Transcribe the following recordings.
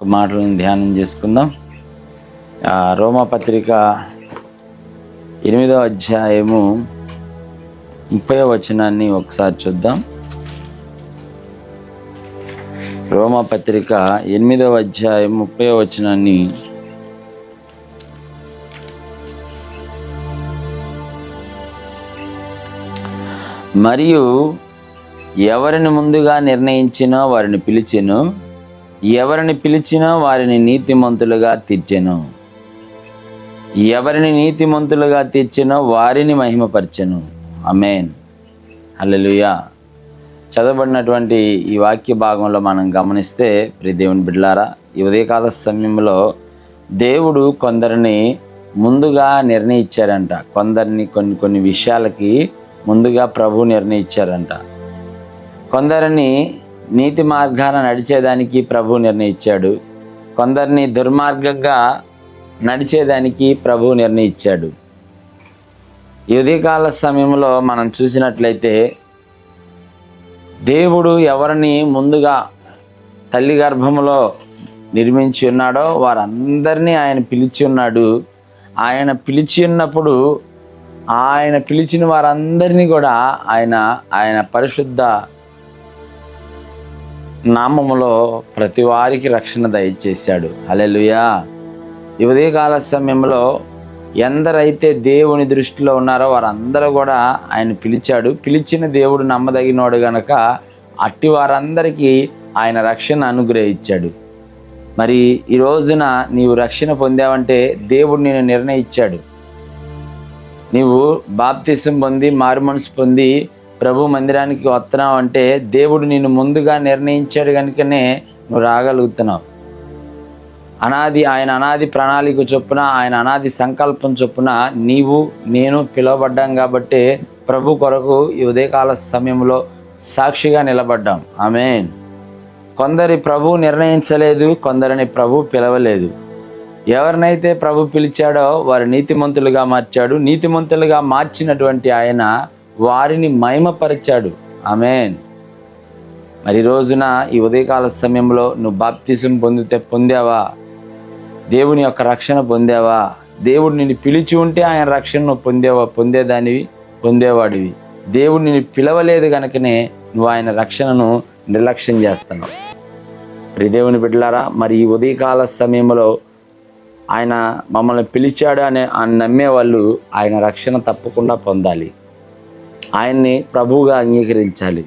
ఒక మాటలను ధ్యానం చేసుకుందాం. రోమపత్రిక ఎనిమిదో అధ్యాయము ముప్పై వచనాన్ని ఒకసారి చూద్దాం. రోమపత్రిక ఎనిమిదవ అధ్యాయం ముప్పై వచనాన్ని మరియు ఎవరిని ముందుగా నిర్ణయించినో వారిని పిలిచినో. ఎవరిని పిలిచినా వారిని నీతిమంతులుగా తీర్చెను. ఎవరిని నీతిమంతులుగా తీర్చినా వారిని మహిమపరచెను. అమేన్ అల్లెలుయా చదవబడినటువంటి ఈ వాక్య భాగంలో మనం గమనిస్తే ప్రియ దేవుని ఈ ఉదయకాల సమయంలో దేవుడు కొందరిని ముందుగా నిర్ణయించారంట. కొందరిని కొన్ని కొన్ని విషయాలకి ముందుగా ప్రభు నిర్ణయించారంట. కొందరిని నీతి మార్గాన నడిచేదానికి ప్రభు నిర్ణయించాడు. కొందరిని దుర్మార్గంగా నడిచేదానికి ప్రభు నిర్ణయించాడు. యుధికాల సమయంలో మనం చూసినట్లయితే దేవుడు ఎవరిని ముందుగా తల్లి గర్భంలో నిర్మించి ఉన్నాడో వారందరినీ ఆయన పిలిచి ఉన్నాడు. ఆయన పిలిచి ఉన్నప్పుడు ఆయన పిలిచిన వారందరినీ కూడా ఆయన ఆయన పరిశుద్ధ నామములో ప్రతి వారికి రక్షణ దయచేశాడు. అలెలుయా ఉదయకాల సమయంలో ఎందరైతే దేవుని దృష్టిలో ఉన్నారో వారందరూ కూడా ఆయన పిలిచాడు. పిలిచిన దేవుడు నమ్మదగినోడు గనక అట్టి వారందరికీ ఆయన రక్షణ అనుగ్రహించాడు. మరి ఈ రోజున నీవు రక్షణ పొందావంటే దేవుడు నేను నిర్ణయించాడు. నీవు బాప్తిసం పొంది మారు మనసు పొంది ప్రభు మందిరానికి వస్తున్నావు అంటే దేవుడు నిన్ను ముందుగా నిర్ణయించాడు కనుకనే నువ్వు రాగలుగుతున్నావు. అనాది ఆయన అనాది ప్రణాళిక చొప్పున ఆయన అనాది సంకల్పం చొప్పున నీవు నేను పిలువబడ్డాం కాబట్టి ప్రభు కొరకు ఈ ఉదయకాల సమయంలో సాక్షిగా నిలబడ్డాం. ఆమెన్. కొందరి ప్రభు నిర్ణయించలేదు కొందరిని ప్రభు పిలవలేదు. ఎవరినైతే ప్రభు పిలిచాడో వారు నీతిమంతులుగా మార్చాడు. నీతిమంతులుగా మార్చినటువంటి ఆయన వారిని మహిమపరిచాడు. ఆమెన్. మరి రోజున ఈ ఉదయకాల సమయంలో నువ్వు బాప్తిజం పొందితే పొందావా? దేవుని యొక్క రక్షణ పొందావా? దేవుడు నిన్ను పిలిచి ఉంటే ఆయన రక్షణను పొందేవా? పొందేదానివి పొందేవాడివి. దేవుడు నిన్ను పిలవలేదు కనుకనే నువ్వు ఆయన రక్షణను నిర్లక్ష్యం చేస్తున్నావు. మరి దేవుని బిడ్డలారా మరి ఈ ఉదయకాల సమయంలో ఆయన మమ్మల్ని పిలిచాడు అనే నమ్మే వాళ్ళు ఆయన రక్షణ తప్పకుండా పొందాలి. ఆయన్ని ప్రభువుగా అంగీకరించాలి.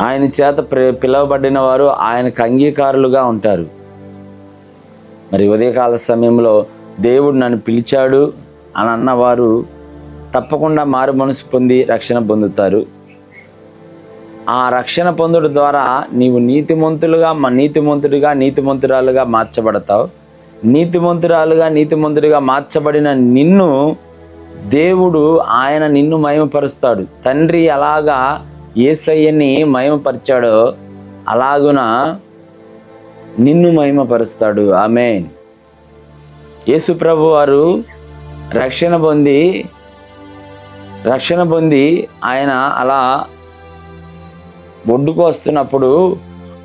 ఆయన చేత పిలువబడిన వారు ఆయనకు అంగీకారులుగా ఉంటారు. మరి ఉదయకాల సమయంలో దేవుడు నన్ను పిలిచాడు అని అన్నవారు తప్పకుండా మారు మనసు పొంది రక్షణ పొందుతారు. ఆ రక్షణ పొందుట ద్వారా నీవు నీతిమంతులుగా మా నీతిమంతుడిగా నీతిమంతురాలుగా మార్చబడతావు. నీతిమంతురాలుగా నీతిమంతుడిగా మార్చబడిన నిన్ను దేవుడు ఆయన నిన్ను మహిమపరుస్తాడు. తండ్రి అలాగా ఏసయ్యని మహిమపరిచాడో అలాగున నిన్ను మహిమపరుస్తాడు. ఆమె యేసుప్రభు వారు రక్షణ పొంది రక్షణ పొంది ఆయన అలా ఒడ్డుకు వస్తున్నప్పుడు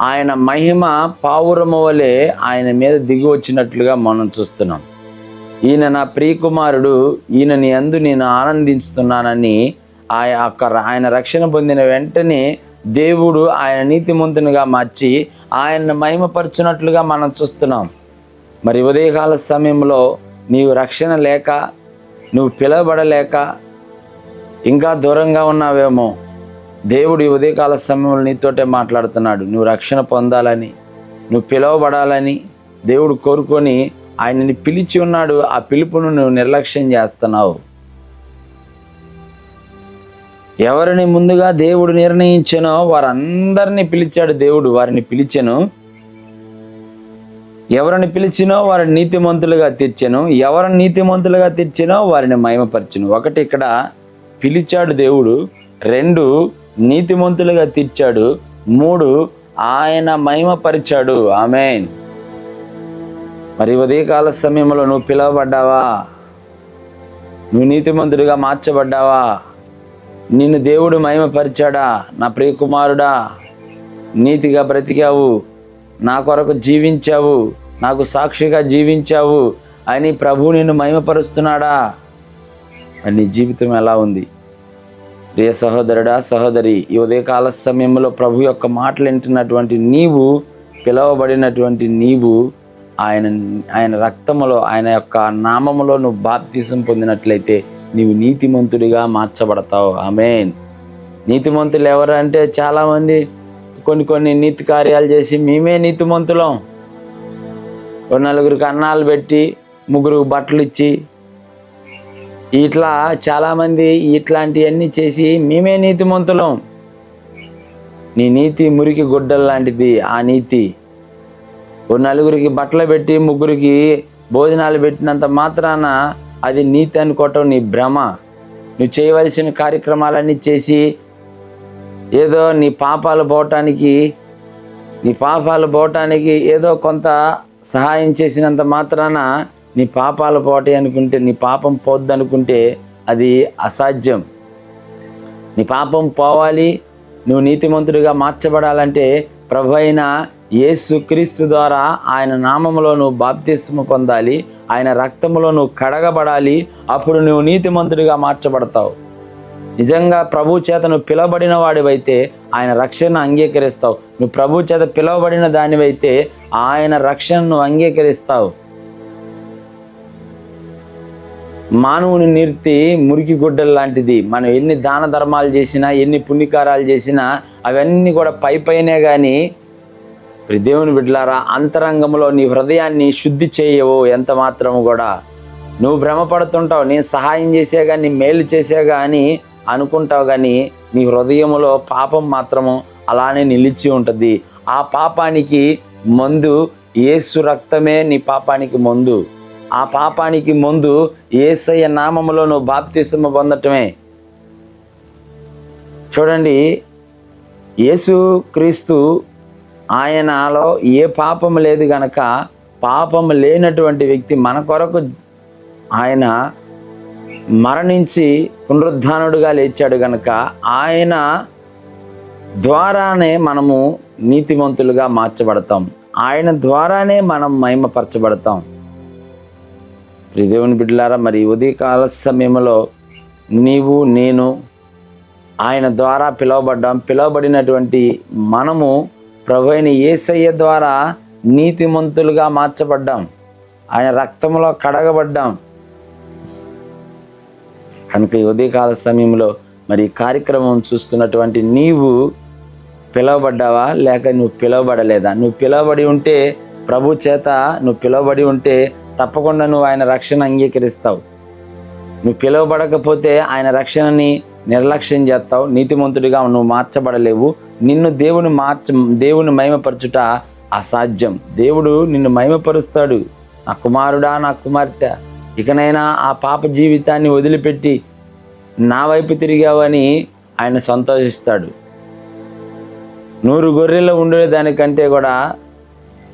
ఆయన మహిమ పావురము వలె ఆయన మీద దిగి వచ్చినట్లుగా మనం చూస్తున్నాం. ఈయన నా ప్రియకుమారుడు ఈయనని అందు నేను ఆనందిస్తున్నానని ఆ యొక్క ఆయన రక్షణ పొందిన వెంటనే దేవుడు ఆయన నీతిమంతునిగా మార్చి ఆయన్ని మహిమపరచున్నట్లుగా మనం చూస్తున్నాం. మరి ఉదయకాల సమయంలో నీవు రక్షణ లేక నువ్వు పిలవబడలేక ఇంకా దూరంగా ఉన్నావేమో దేవుడు ఈ ఉదయకాల సమయంలో నీతోటే మాట్లాడుతున్నాడు. నువ్వు రక్షణ పొందాలని నువ్వు పిలువబడాలని దేవుడు కోరుకొని ఆయనని పిలిచి ఉన్నాడు ఆ పిలుపును నువ్వు నిర్లక్ష్యం చేస్తున్నావు. ఎవరిని ముందుగా దేవుడు నిర్ణయించానో వారందరినీ పిలిచాడు దేవుడు వారిని పిలిచాను. ఎవరిని పిలిచినో వారిని నీతిమంతులుగా తెచ్చాను ఎవరిని నీతిమంతులుగా తెచ్చినో వారిని మహిమపరచును. ఒకటి ఇక్కడ పిలిచాడు దేవుడు రెండు నీతిమంతులుగా తెచ్చాడు మూడు ఆయన మహిమపరిచాడు. ఆమెన్. మరి ఉదయకాల సమయంలో నువ్వు పిలువబడ్డావా? నువ్వు నీతిమంతుడిగా మార్చబడ్డావా? నిన్ను దేవుడు మహిమపరిచాడా? నా ప్రియకుమారుడా నీతిగా బ్రతికావు. నా కొరకు జీవించావు. నాకు సాక్షిగా జీవించావు. అని ప్రభు నిన్ను మహిమపరుస్తున్నాడా? అని నీ జీవితం ఎలా ఉంది? ప్రియ సహోదరుడా సహోదరి ఈ ఉదయకాల సమయంలో ప్రభు యొక్క మాటలు వింటున్నటువంటి నీవు పిలవబడినటువంటి నీవు ఆయన ఆయన రక్తములో ఆయన యొక్క నామములో నువ్వు బాప్తీసం పొందినట్లయితే నీవు నీతిమంతుడిగా మార్చబడతావు. ఆమెన్. నీతిమంతులు ఎవరు అంటే చాలామంది కొన్ని కొన్ని నీతి కార్యాలు చేసి మేమే నీతిమంతులం. ఒక నలుగురికి అన్నాలు పెట్టి ముగ్గురికి బట్టలు ఇచ్చి ఇట్లా చాలామంది ఇట్లాంటివన్నీ చేసి మేమే నీతిమంతులం. నీ నీతి మురికి గుడ్డల్ లాంటిది ఆ నీతి. ఓ నలుగురికి బట్టలు పెట్టి ముగ్గురికి భోజనాలు పెట్టినంత మాత్రాన అది నీతి అనుకోవటం నీ భ్రమ. నువ్వు చేయవలసిన కార్యక్రమాలన్నీ చేసి ఏదో నీ పాపాలు పోవటానికి నీ పాపాలు పోవటానికి ఏదో కొంత సహాయం చేసినంత మాత్రాన నీ పాపాలు పోతాయి అనుకుంటే నీ పాపం పోద్ది అనుకుంటే అది అసాధ్యం. నీ పాపం పోవాలి నువ్వు నీతిమంతుడిగా మార్చబడాలంటే ప్రభు అయిన యేసుక్రీస్తు ద్వారా ఆయన నామములో నువ్వు బాప్తిస్మ పొందాలి ఆయన రక్తములో నువ్వు కడగబడాలి అప్పుడు నువ్వు నీతిమంతుడిగా మార్చబడతావు. నిజంగా ప్రభు చేత నువ్వు పిలవబడిన వాడివైతే ఆయన రక్షణను అంగీకరిస్తావు. నువ్వు ప్రభు చేత పిలవబడిన దానివైతే ఆయన రక్షణను అంగీకరిస్తావు. మానవుని నిర్తి మురికి గుడ్డలు లాంటిది. మనం ఎన్ని దాన ధర్మాలు చేసినా ఎన్ని పుణ్యకారాలు చేసినా అవన్నీ కూడా పై పైనే కానీ ప్రి దేవుని బిడ్డలారా అంతరంగంలో నీ హృదయాన్ని శుద్ధి చేయవు ఎంత మాత్రము కూడా. నువ్వు భ్రమపడుతుంటావు నేను సహాయం చేసే కానీ మేలు చేసే కానీ అనుకుంటావు కానీ నీ హృదయంలో పాపం మాత్రము అలానే నిలిచి ఉంటుంది. ఆ పాపానికి మందు ఏసు రక్తమే నీ పాపానికి మందు. ఆ పాపానికి ముందు ఏసయ్య నామములో నువ్వు బాప్తిసమ పొందటమే. చూడండి యేసు క్రీస్తు ఆయనలో ఏ పాపం లేదు గనక పాపం లేనటువంటి వ్యక్తి మన కొరకు ఆయన మరణించి పునరుద్ధానుడుగా లేచాడు గనక ఆయన ద్వారానే మనము నీతిమంతులుగా మార్చబడతాం. ఆయన ద్వారానే మనం మహిమపరచబడతాం. ప్రియ దేవుని బిడ్డలారా మరి ఉదయకాల సమయంలో నీవు నేను ఆయన ద్వారా పిలువబడ్డాం. పిలువబడినటువంటి మనము ప్రభు అయిన ఏసయ్య ద్వారా నీతిమంతులుగా మార్చబడ్డాం. ఆయన రక్తంలో కడగబడ్డాం. కనుక ఈ ఉదయకాల సమయంలో మరి కార్యక్రమం చూస్తున్నటువంటి నీవు పిలువబడ్డావా? లేక నువ్వు పిలువబడలేదా? నువ్వు పిలువబడి ఉంటే ప్రభు చేత నువ్వు పిలువబడి ఉంటే తప్పకుండా నువ్వు ఆయన రక్షణ అంగీకరిస్తావు. నువ్వు పిలువబడకపోతే ఆయన రక్షణని నిర్లక్ష్యం చేస్తావు. నీతిమంతుడిగా నువ్వు మార్చబడలేవు. నిన్ను దేవుని మార్చ దేవుని మహిమపరచుట అసాధ్యం. దేవుడు నిన్ను మహిమపరుస్తాడు. నా కుమారుడా నా కుమార్తె ఇకనైనా ఆ పాప జీవితాన్ని వదిలిపెట్టి నా వైపు తిరిగావని ఆయన సంతోషిస్తాడు. నూరు గొర్రెలు ఉండే దానికంటే కూడా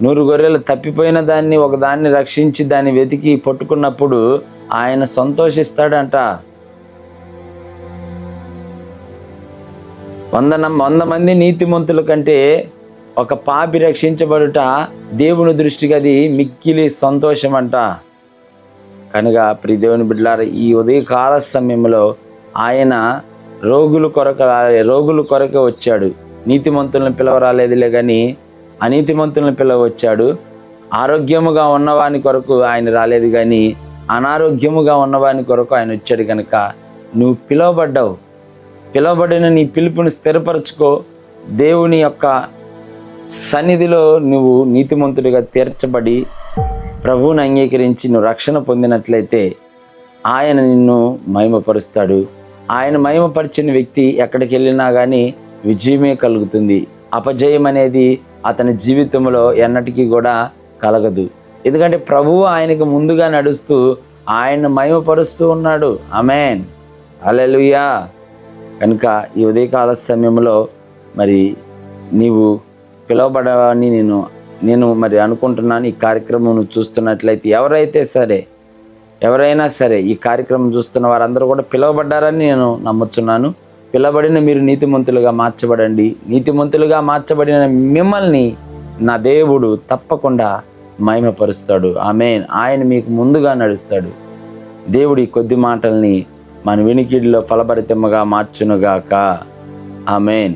నూరు గొర్రెలు తప్పిపోయిన దాన్ని ఒకదాన్ని రక్షించి దాన్ని వెతికి పట్టుకున్నప్పుడు ఆయన సంతోషిస్తాడంట. వంద వంద మంది నీతిమంతుల కంటే ఒక పాపి రక్షించబడుట దేవుని దృష్టికి అది మిక్కిలి సంతోషం అంట కనుక ప్రి దేవుని బిడ్డలారా ఈ ఉదయకాల సమయంలో ఆయన రోగులు కొరకు రా- రోగుల కొరకే వచ్చాడు. నీతిమంతులను పిలవరాలేదులే కానీ అనీతిమంతులను పిలవ వచ్చాడు ఆరోగ్యముగా ఉన్నవాని కొరకు ఆయన రాలేదు కానీ అనారోగ్యముగా ఉన్నవాని కొరకు ఆయన వచ్చాడు కనుక నువ్వు పిలువబడ్డావు. పిలవబడిన నీ పిలుపుని స్థిరపరచుకో. దేవుని యొక్క సన్నిధిలో నువ్వు నీతిమంతుడిగా తీర్చబడి ప్రభువుని అంగీకరించి నువ్వు రక్షణ పొందినట్లయితే ఆయన నిన్ను మహిమపరుస్తాడు. ఆయన మహిమపరిచిన వ్యక్తి ఎక్కడికి వెళ్ళినా కానీ విజయమే కలుగుతుంది. అపజయం అనేది అతని జీవితంలో ఎన్నటికీ కూడా కలగదు. ఎందుకంటే ప్రభువు ఆయనకు ముందుగా నడుస్తూ ఆయన మహిమపరుస్తూ ఉన్నాడు. అమెన్ అలెలుయా కనుక ఈ ఉదయకాల సమయంలో మరి నీవు పిలువబడవని నేను నేను మరి అనుకుంటున్నాను. ఈ కార్యక్రమం చూస్తున్నట్లయితే ఎవరైతే సరే ఎవరైనా సరే ఈ కార్యక్రమం చూస్తున్న వారందరూ కూడా పిలువబడ్డారని నేను నమ్ముతున్నాను పిలవబడిన మీరు నీతిమంతులుగా మార్చబడండి. నీతిమంతులుగా మార్చబడిన మిమ్మల్ని నా దేవుడు తప్పకుండా మహిమపరుస్తాడు. ఆమె ఆయన మీకు ముందుగా నడుస్తాడు. దేవుడి కొద్ది మాటల్ని మన వినికిడిలో ఫలభరితముగా మార్చునుగాక. ఆమెన్.